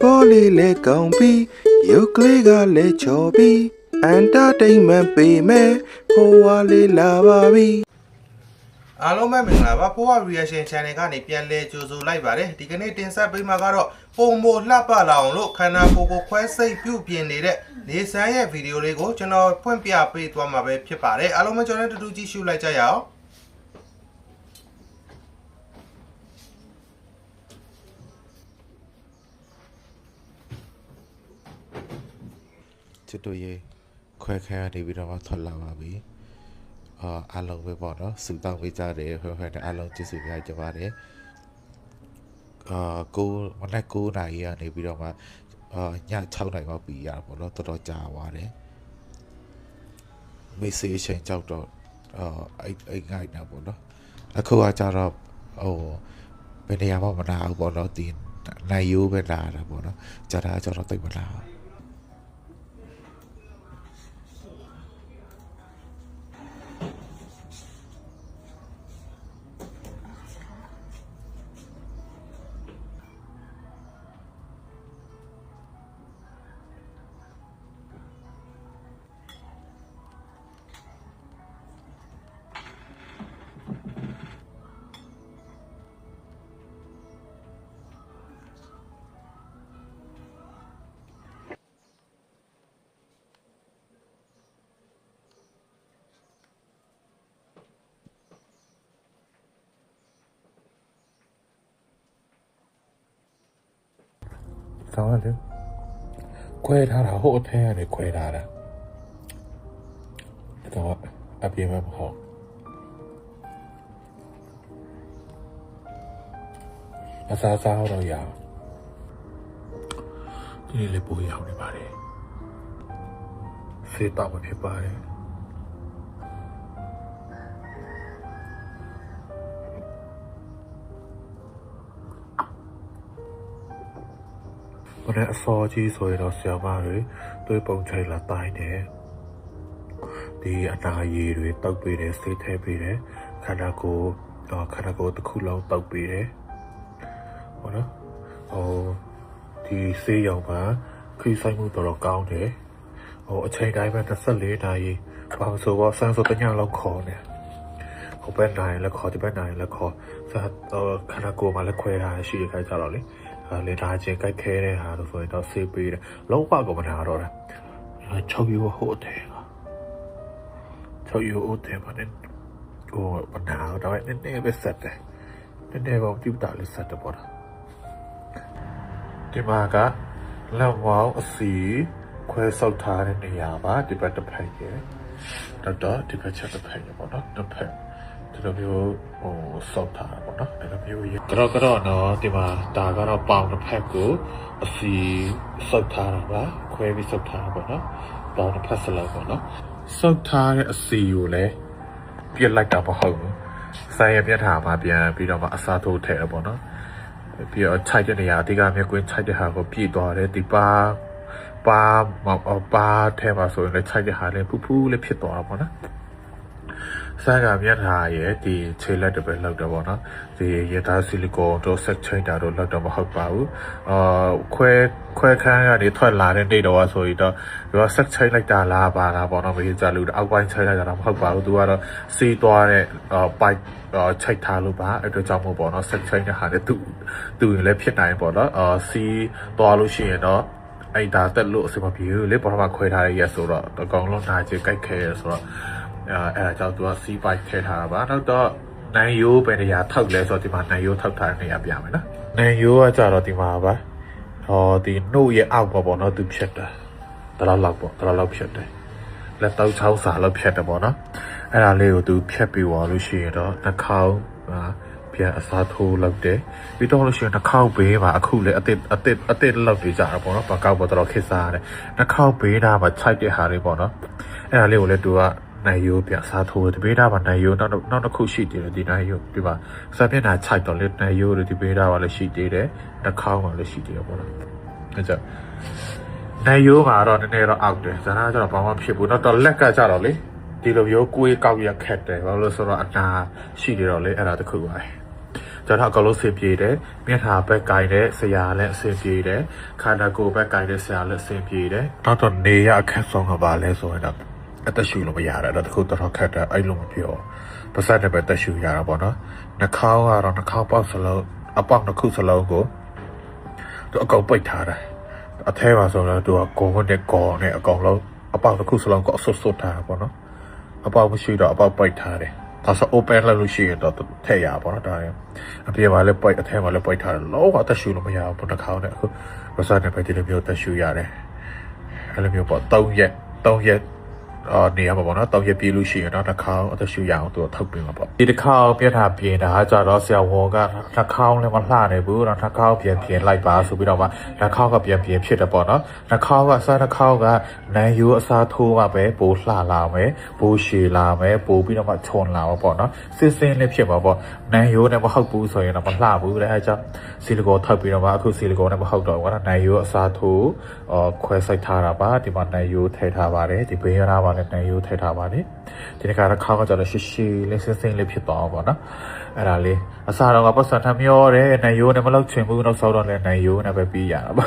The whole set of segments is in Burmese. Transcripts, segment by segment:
ပေါ်လေးလဲကောင်းပြီးရုပ်ကလေးကလည်းချော်ပြီးအန်တာတိန်မန်ပေးမယ်ဖိုးဝါလေးလာပါပြီအားလုံးပဲမင်္ဂလာပါဖိုးဝါ reaction channel ကနေပြန်လဲကြိုဆိုလိုက်ပါတယ်ဒီကနေ့တင်ဆက်ပေးမှာကတော့ပုံမလှပလာအောင်လို့ခန္ဓာကိုယ်ကိုခွဲစိတ်ပြုပြင်နေတဲ့နေဆန်းရဲ့ဗီဒီယိုလေးကိုကျွန်တော်ဖွင့်ပြပေးသွားမှာပဲဖြစ်ပါတယ်အားလုံးပဲကျွန်တော်တို့တူတူကြည့်ရှုလိုက်ကြရအောင် ချစ်တို့ရေခွဲခဲရနေပြီးတော့မှထွက်လာပါပြီအာအားလုံးပဲပေါ့နော်စူတောင်းပေးကြတယ်ခွဲခွဲနဲ့အားလုံးကျေးဇူးများကြပါတယ်အာကိုမနက်9နာရီကနေပြီးတော့မှအာည6နာရီမှပြီးရတာပေါ့နော်တော်တော်ကြာသွားတယ်မေ့ဆေးအချိန်ကြောက်တော့အာအဲ့အဲ့ငိုက်တာပေါ့နော်အခုကကြတော့ဟိုဘယ်နေရာမှမနာဘူးပေါ့နော်ဒီနိုင်ရိုးပဲလာတာပေါ့နော်ကြာတာကျတော့တိတ်မလာဘူး ဆောင်းရတယ်ခွဲထားတာဟိုအထဲကနေခွဲထားတာတော့အပြင်းမဟုတ်အစားစားတော့ရအောင်ဒီနေ့လေးပို့ရောက်နေပါတယ်စေတော့မဖြစ်ပါတယ် ဘယ်အစောကြီးဆိုရင်တော့ဆရာမတွေတွေးပုံချိတ်လာတိုင်းတယ်ဒီအနာရည်တွေတောက်ပေးတယ်စိတ်ထဲပေးတယ်ခန္ဓာကိုယ်တော့ခန္ဓာကိုယ်တစ်ခုလုံးတောက်ပေးတယ်ဟုတ်နော်ဟိုဒီဆေးရောင်မှာခရီးဆိုင်မှုတော်တော်ကောင်းတယ်ဟိုအချိန်တိုင်းပဲ24နာရီဘာလို့ဆိုတော့ဆန်းဆိုတညလောက်ခေါ်နေဟိုဘက်နိုင်လည်းခေါ်ဒီဘက်နိုင်လည်းခေါ်စာခန္ဓာကိုယ်မှာလည်းခွဲထားရှိရခိုင်ကြတော့လေအဲ လေဒါချင်းကြိုက်ခဲတဲ့ဟာလို့ဆိုရင်တော့ဆေးပေးတယ်လုံးဝကိုမနာတော့တာ6ယူဟိုတယ်6ယူဟိုတယ်ပါနဲ့ကိုမနာတော့နည်းနည်းပဲဆက်တယ်နည်းနည်းပေါ့ပြုတာလေးဆက်တယ်ပေါ့ဒီမှာကလက်ဝေါင်းအစီခွဲဆောက်ထားတဲ့နေရာပါဒီဘက်တစ်ဖက်ရယ်တော့တော့ဒီဘက်ချက်တစ်ဖက်ရယ်ပေါ့နော်တစ်ဖက် ဒီလိုမျိုးဟိုဆောက်ထားတာပေါ့နော်အဲ့လိုမျိုးရကတော့ကတော့နော်ဒီမှာဒါကတော့ပေါင်တစ်ဖက်ကိုအစီဆောက်ထားတာပါခွဲပြီးဆောက်ထားတာပေါ့နော်ပေါင်တစ်ဖက်စလောက်ပေါ့နော်ဆောက်ထားတဲ့အစီကိုလည်းပြစ်လိုက်တာမဟုတ်ဘူးဆိုင်ရပြတ်ထားမှာပြန်ပြီးတော့မှအစားထိုးထည့်ရပေါ့နော်ပြီးတော့ခြိုက်တဲ့နေရာအဓိကမြက်ကွင်းခြိုက်တဲ့ဟာကိုပြည့်သွားတယ်ဒီပါပါမောက်ပါထဲမှာဆိုရင်လည်းခြိုက်တဲ့ဟာလည်းဖူးဖူးလေးဖြစ်သွားတာပေါ့နော် ဆာကမြတ်ဟာရဲ့ဒီခြေလက်တစ်ပဲလောက်တော့ပေါ့နော်ဒီရထားဆီလီကွန်တို့ဆက်ချိတ်တာတို့လောက်တော့မဟုတ်ပါဘူးအာခွဲခွဲခန်းကနေထွက်လာတဲ့နေတော့ဆိုရင်တော့ဒီကဆက်ချိတ်လိုက်တာလားပါလားပေါ့နော်မင်းကြလူအောက်ပိုင်းချိတ်လိုက်တာတော့မဟုတ်ပါဘူးသူကတော့စီးသွားတဲ့ပိုက်ချိတ်ထားလို့ပါအဲ့တော့ကြောင့်မို့ပေါ့နော်ဆက်ချိတ်တဲ့ဟာလည်းသူသူရင်လည်းဖြစ်နိုင်ပေါ့နော်အာစီးသွားလို့ရှိရင်တော့အဲ့ဒါတက်လို့အစမပြေဘူးလေပေါ်မှာခွဲထားရရက်ဆိုတော့အကောင်လုံးနာချေကြိုက်ခဲရဆိုတော့ အဲအဲ့ဒါကြောင့်သူကစီးပိုက်ထဲထားတာပါနောက်တော့နိုင်ရိုးပဲနေရာထောက်လဲဆိုတော့ဒီမှာနိုင်ရိုးထောက်ထားတဲ့နေရာပြမယ်နော်နိုင်ရိုးကကြတော့ဒီမှာပါဟောဒီနှုတ်ရဲ့အောက်ပေါ့ပေါ့နော်သူဖြစ်တာတလောက်လောက်ပေါ့တလောက်လောက်ဖြစ်တယ်လက်တော့ချောင်းစာလောက်ဖြစ်တယ်ပေါ့နော်အဲ့ဒါလေးကိုသူဖြတ်ပြီးသွားလို့ရှိရင်တော့နှာခေါင်းအာပြန်အစားထိုးလောက်တယ်ပြီးတော့လို့ရှိရင်နှာခေါင်းဘေးမှာအခုလေအစ်အစ်အစ်လောက်တွေကြတာပေါ့နော်ပကောက်ပေါ့တော့ခစ်စားရတယ်နှာခေါင်းဘေးသားမှာခြိုက်တဲ့ဟာတွေပေါ့နော်အဲ့ဒါလေးကိုလည်းသူက နိုင်ရိုးပြန်စားထိုးတယ်ဒီဘေးသားမှာနိုင်ရိုးနောက်နောက်တစ်ခုရှိသေးတယ်ဒီနိုင်ရိုးဒီမှာစာမျက်နှာခြိုက်တော့လေနိုင်ရိုးတွေဒီဘေးသားမှာလည်းရှိသေးတယ်နှာခေါင်းမှာလည်းရှိသေးတယ်ပေါ့နော်အဲ့ကြောင့်နိုင်ရိုးမှာတော့နည်းနည်းတော့အောက်တယ်ဇာနာကျတော့ဘာမှဖြစ်ဘူးတော့တော့လက်ကကြတော့လေဒီလိုမျိုးကိုယ်ကောက်ရခက်တယ်ဘာလို့လဲဆိုတော့အနာရှိနေတော့လေအဲ့ဒါတခုပါပဲကျွန်တော်အကောင်လုံးအဆင်ပြေတယ်မျက်နှာဘက်ကင်တဲ့ဆရာလည်းအဆင်ပြေတယ်ခန္ဓာကိုယ်ဘက်ကင်တဲ့ဆရာလည်းအဆင်ပြေတယ်နောက်တော့နေရအခက်ဆုံးကပါလဲဆိုရင်တော့ အသက်ရှူလို့မရတာတော့တခုတော့ခက်တယ်အဲ့လိုမပြောပါစတဲ့ပဲတက်ရှူရတာပေါ့နော်နှာခေါင်းကတော့နှာခေါင်းပေါက်စလုံးအပေါက်တစ်ခုစလုံးကိုသူအကောင်ပိတ်ထားတယ်အထဲမှာဆိုတော့သူကကိုယ်နဲ့ကော်နဲ့အကောင်လုံးအပေါက်တစ်ခုစလုံးကိုအဆွတ်ဆွတ်ထားတာပေါ့နော်အပေါက်မရှိတော့အပေါက်ပိတ်ထားတယ်ဒါဆို open လုပ်လို့ရှိရင်တော့ထည့်ရပါတော့ဒါရင်အပြင်မှာလည်းပိတ်အထဲမှာလည်းပိတ်ထားတယ်လောကအသက်ရှူလို့မရဘူးဘုတစ်ခေါင်းနဲ့အခုရစားနဲ့ပဲဒီလိုမျိုးသက်ရှူရတယ်အဲ့လိုမျိုးပေါ့၃ရက်၃ရက် အော်နေရမှာပေါ့နော်တောက်ရက်ပြေးလို့ရှိရင်တော့တစ်ခေါင်းအသက်ရှူရအောင်သူထုတ်ပေးမှာပေါ့ဒီတစ်ခေါင်းပြတ်တာပြင်တာကြတော့ဆရာဝန်ကတစ်ခေါင်းလည်းမလှနိုင်ဘူးတော့တစ်ခေါင်းပြင်ပြင်လိုက်ပါဆိုပြီးတော့မှတစ်ခေါင်းကပြင်ပြင်ဖြစ်တယ်ပေါ့နော်တစ်ခေါင်းကစားတစ်ခေါင်းကနန်ယူအစားထိုးမှပဲပိုလှလာမယ်ပိုရှည်လာမယ်ပိုပြီးတော့မှခြုံလာမှာပေါ့နော်စစ်စင်းလေးဖြစ်မှာပေါ့နန်ယူနဲ့မဟုတ်ဘူးဆိုရင်တော့မလှဘူးတဲ့အဲကြောင့်ဆီလီကိုထုတ်ပြီးတော့မှအခုဆီလီကိုနဲ့မဟုတ်တော့ဘူးကတော့နန်ယူအစားထိုးအော်ခွဲစိုက်ထားတာပါဒီမှာနန်ယူထည့်ထားပါတယ်ဒီဘေးရတာပါလည်းနန်ယူထည့်ထားပါတယ်ဒီတစ်ခါတော့ခေါင်းကကြတော့ရှည်ရှည်လေးစင်းစင်းလေးဖြစ်သွားအောင်ပေါ့နော်အဲ့ဒါလေး အစားတော့ကပတ်စံထမျောတယ်နန်ယူနဲ့မလောက်ချင်ဘူးနောက်ဆောက်တော့လည်းနန်ယူနဲ့ပဲပြီးရတာပါ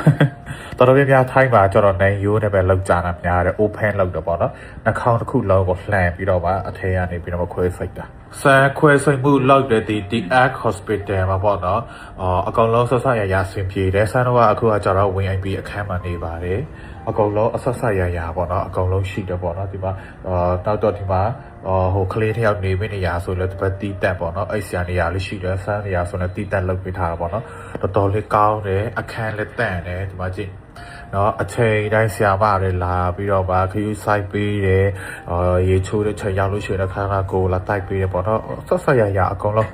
တော်တော်များများထိုင်းမှာကျတော့နန်ယူနဲ့ပဲလောက်ကြတာများတယ် open လောက်တော့ပေါ့နော်နှာခေါင်းတစ်ခုလုံးကိုလှန်ပြီးတော့မှအထဲကနေပြီးတော့ခွဲစိုက်တာဆန်ခွဲစိုက်မှုလောက်တဲ့ဒီ The Arc Hospital မှာပေါ့နော်အော်အကောင်လုံးဆက်ဆက်ရရဆင်ပြေတယ်ဆန်တော့ကအခုကကျတော့ဝင် IP အခန်းမှာနေပါတယ်အကောင်လုံးအဆက်ဆက်ရရပေါ့နော်အကောင်လုံးရှိတယ်ပေါ့နော်ဒီမှာအော်တောက်တော့ဒီမှာ အော်ဟိုကလေးတစ်ယောက်နေမနေရဆိုလဲဒီဘက်တီးတက်ပေါ့နော်အဲ့ဆရာနေရာလေးရှိတယ်ဆန်နေရာဆိုလဲတီးတက်လုပ်ပေးထားတာပေါ့နော်တော်တော်လေးကောင်းတယ်အခန်းလည်းတန့်တယ်ဒီမှာကြည့်နော်အချိန်တိုင်းဆရာမတွေလာပြီးတော့ဗာခယူးဆိုင်ပေးတယ်အာရေချိုးတဲ့ချိန်ရောက်လို့ရှိရင်တော့ခါခါကိုလာတိုက်ပေးတယ်ပေါ့နော်ဆက်ဆက်ရရအကုန်လုံး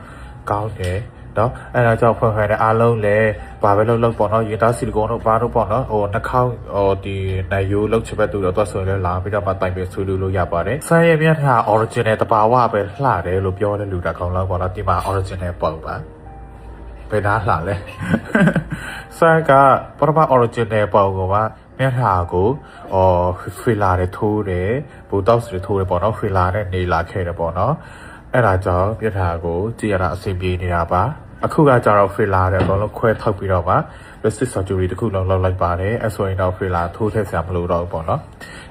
ကောင်းတယ် နော်အဲ့ဒါကြောင့်ဖွင့်ခိုင်းတဲ့အားလုံးလည်းဘာပဲလုပ်လုပ်ပေါ့နော်ရေသားစီလီကွန်တို့ဘာတို့ပေါ့နော်ဟိုနှာခေါင်းဟိုဒီနိုင်ယူလောက်ချပဲတူတော့သွားဆိုရင်လည်းလာပြီးတော့မှတိုင်ပေးဆွေးနွေးလို့ရပါတယ်ဆန်ရမြတ်က original တဘာဝပဲလှတယ်လို့ပြောတဲ့လူတစ်ကောင်လောက်ပေါ့နော်ဒီမှာ original ပေါ့ပါဘယ်သားလှလဲဆန်ကပထမ original ပုံကမှမျက်နှာကိုအော်ဖီလာနဲ့ထိုးတယ်ဘူတောက်စတွေထိုးတယ်ပေါ့နော်ဖီလာနဲ့နေလာခဲ့တယ်ပေါ့နော် အဲ့ဒါကြောင့်မျက်နှာကိုကြည့်ရတာအဆင်ပြေနေတာပါအခုကကြတော့ဖီလာနဲ့အကုန်လုံးခွဲထုတ်ပြီးတော့မှ plastic surgery တစ်ခုလုံးလုပ်လိုက်ပါတယ်အဲ့ဆိုရင်တော့ဖီလာထိုးထည့်စရာမလိုတော့ဘူးပေါ့နော်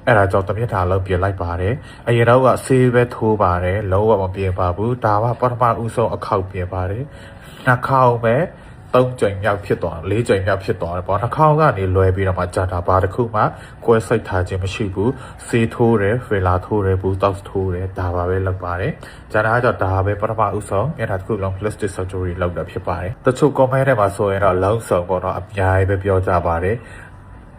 အဲ့ဒါကြောင့်တမျက်နှာလုံးပြင်လိုက်ပါတယ်အရင်တော့ကဆေးပဲထိုးပါတယ်လုံးဝမပြင်ပါဘူးဒါကပထမဦးဆုံးအခောက်ပြင်ပါတယ်နှာခေါင်းပဲ 3ကြိမ်မြောက်ဖြစ်သွား4ကြိမ်မြောက်ဖြစ်သွားတယ်ပေါ့နှာခေါင်းကနေလွယ်ပြီးတော့မှကြာတာဘာတစ်ခုမှကွဲစိတ်ထားခြင်းမရှိဘူးဆေးထိုးတယ်ဖေလာထိုးတယ်ဘူးတောက်ထိုးတယ်ဒါပါပဲလုပ်ပါတယ်ကြာတာကတော့ဒါပဲပထမဦးဆုံးအဲ့ဒါတစ်ခုလုံး plastic surgery လုပ်တာဖြစ်ပါတယ်တချို့ comment တွေမှာဆိုရင်တော့လုံးစုံပေါ့နော်အများကြီးပဲပြောကြပါတယ်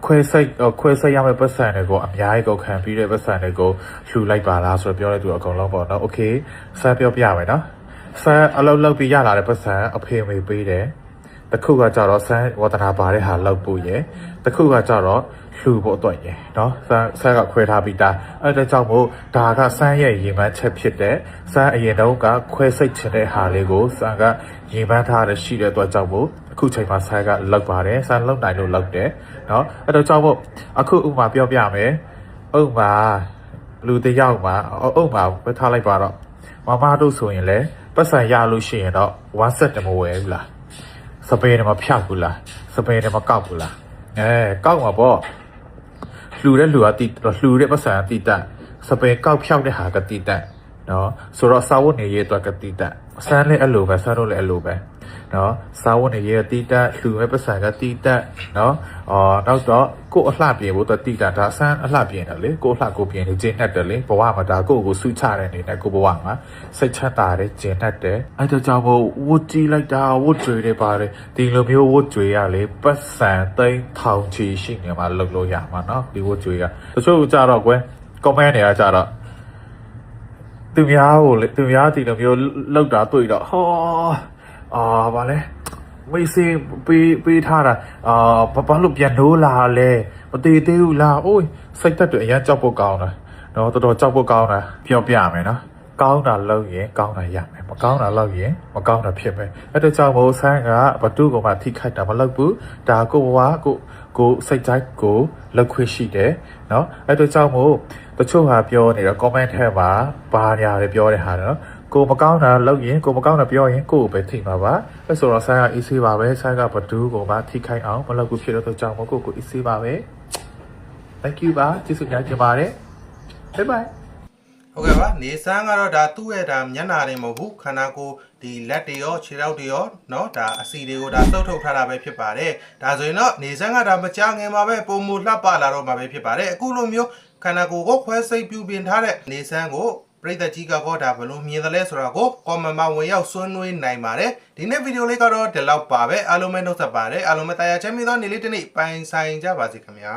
ခွဲစိတ်ခွဲစိတ်ရမယ့်ပတ်စံတွေကိုအများကြီးကိုခံပြီးတဲ့ပတ်စံတွေကိုလှူလိုက်ပါလားဆိုတော့ပြောတဲ့သူအကုန်လုံးပေါ့နော်။ Okay စမ်းပြောပြမယ်နော်။စမ်းအလုပ်လုပ်ပြီးရလာတဲ့ပတ်စံအဖေမေပေးတယ်။ တခုကကြတော့ဆန်းဝဒနာပါတဲ့ဟာလောက်ဖို့ရယ်တခုကကြတော့လှူဖို့အတွက်ရယ်เนาะဆန်းဆန်းကခွဲထားပြီးသားအဲ့ဒါကြောင့်မို့ဒါကဆန်းရဲ့ရင်မန်းချက်ဖြစ်တဲ့ဆန်းအရင်တော့ကခွဲစိတ်ချင်တဲ့ဟာလေးကိုဆန်းကရင်မန်းထားတဲ့ရှိတဲ့အတွက်ကြောင့်မို့အခုချိန်မှာဆန်းကလောက်ပါတယ်ဆန်းလောက်နိုင်လို့လောက်တယ်เนาะအဲ့ဒါကြောင့်မို့အခုဥမာပြောပြမယ်ဥမာလူတစ်ယောက်မှာဥမာပဲထားလိုက်ပါတော့ မမတို့ဆိုရင်လည်းပတ်စံရလို့ရှိရင်တော့ဝမ်းဆက်တမဝဲဘူးလား စပယ်တမဖြတ်ဘူးလားစပယ်တမကောက်ဘူးလားအဲကောက်မှာပေါ့လှူတဲ့လှူကတီလှူတဲ့ပတ်စံကတီတက်စပယ်ကောက်ဖြောက်တဲ့ဟာကတီတက်နော်ဆိုတော့စာဝတ်နေရေးအတွက်ကတီတက်ဆန်းလည်းအဲ့လိုပဲဆန်းတို့လည်းအဲ့လိုပဲ နော်စာဝတ်နေရေးကတီတက်လှူမဲ့ပတ်စံကတီတက်နော်အော်နောက်တော့ကို့အလှပြင်ဖို့တော့တီတက်ဒါဆန်းအလှပြင်တယ်လေကို့အလှကိုပြင်နေခြင်းနဲ့တယ်လေဘဝမှာဒါကို့ကိုဆူချတဲ့အနေနဲ့ကို့ဘဝမှာစိတ်ချမ်းသာတယ်ကျင်တတ်တယ်အဲ့ဒါကြောင့်မို့ဝတ်ကြည့်လိုက်တာဝတ်ကြွေတယ်ပါတယ်ဒီလိုမျိုးဝတ်ကြွေရလေပတ်စံသိန်းထောင်ချီရှိနေမှာလုပ်လို့ရမှာနော်ဒီဝတ်ကြွေရတချို့ကြတော့ကွယ် comment တွေကကြတော့သူများကိုလေသူများဒီလိုမျိုးလောက်တာတွေ့တော့ဟော အာဗာလဲမေးစင်းပေးပေးထားတာအာဘာဘာလို့ပြန်နိုးလာလဲမသေးသေးဘူးလားအိုးစိတ်သက်တွေအရင်ကြောက်ဖို့ကောင်းတာနော်တော်တော်ကြောက်ဖို့ကောင်းတာပြောပြမယ်နော်ကောင်းတာလုပ်ရင်ကောင်းတာရမယ်မကောင်းတာလုပ်ရင်မကောင်းတာဖြစ်မယ်အဲ့ဒါကြောင့်မို့ဆန်းကဘသူကမှထိခိုက်တာမလုပ်ဘူးဒါကိုဘဝကိုကိုစိတ်တိုင်းကိုလောက်ခွင့်ရှိတယ်နော်အဲ့ဒါကြောင့်မို့တချို့ဟာပြောနေတော့ comment ထဲမှာဘာညာတွေပြောတဲ့ဟာနော် ကိုမကောင်းတာလုပ်ရင်ကိုမကောင်းတာပြောရင်ကိုကိုပဲထိမှာပါအဲ့ဆိုတော့ဆိုင်က easy ပါပဲဆိုင်ကဘဒူးကိုပါထိခိုက်အောင်မလုပ်ဘူးဖြစ်တော့ကြောင့်မကိုကို easy ပါပဲ thank you ပါကျေးဇူးများတင်ပါတယ် bye bye ဟုတ်ကဲ့ပါနေဆန်းကတော့ဒါသူ့ရဲ့ဒါမျက်နာတွေမဟုတ်ဘူးခန္ဓာကိုယ်ဒီလက်တွေရောခြေထောက်တွေရောเนาะဒါအစီတွေကိုဒါသုတ်ထုတ်ထားတာပဲဖြစ်ပါတယ်ဒါဆိုရင်တော့နေဆန်းကဒါမကြငင်မှာပဲပုံမူလှပလာတော့မှာပဲဖြစ်ပါတယ်အခုလိုမျိုးခန္ဓာကိုယ်ကိုခွဲစိတ်ပြုပြင်ထားတဲ့နေဆန်းကို ပရိသတ်ကြီးကတော့ဒါဘယ်လိုမြင်သလဲဆိုတာကို comment မှာဝင်ရောက်ဆွေးနွေးနိုင်ပါတယ်ဒီနေ့ဗီဒီယိုလေးကတော့ဒီလောက်ပါပဲအားလုံးပဲနှုတ်ဆက်ပါတယ်အားလုံးပဲတရားချမ်းမြေ့သောနေ့လေးတစ်နေ့ပိုင်ဆိုင်ကြပါစေခင်ဗျာ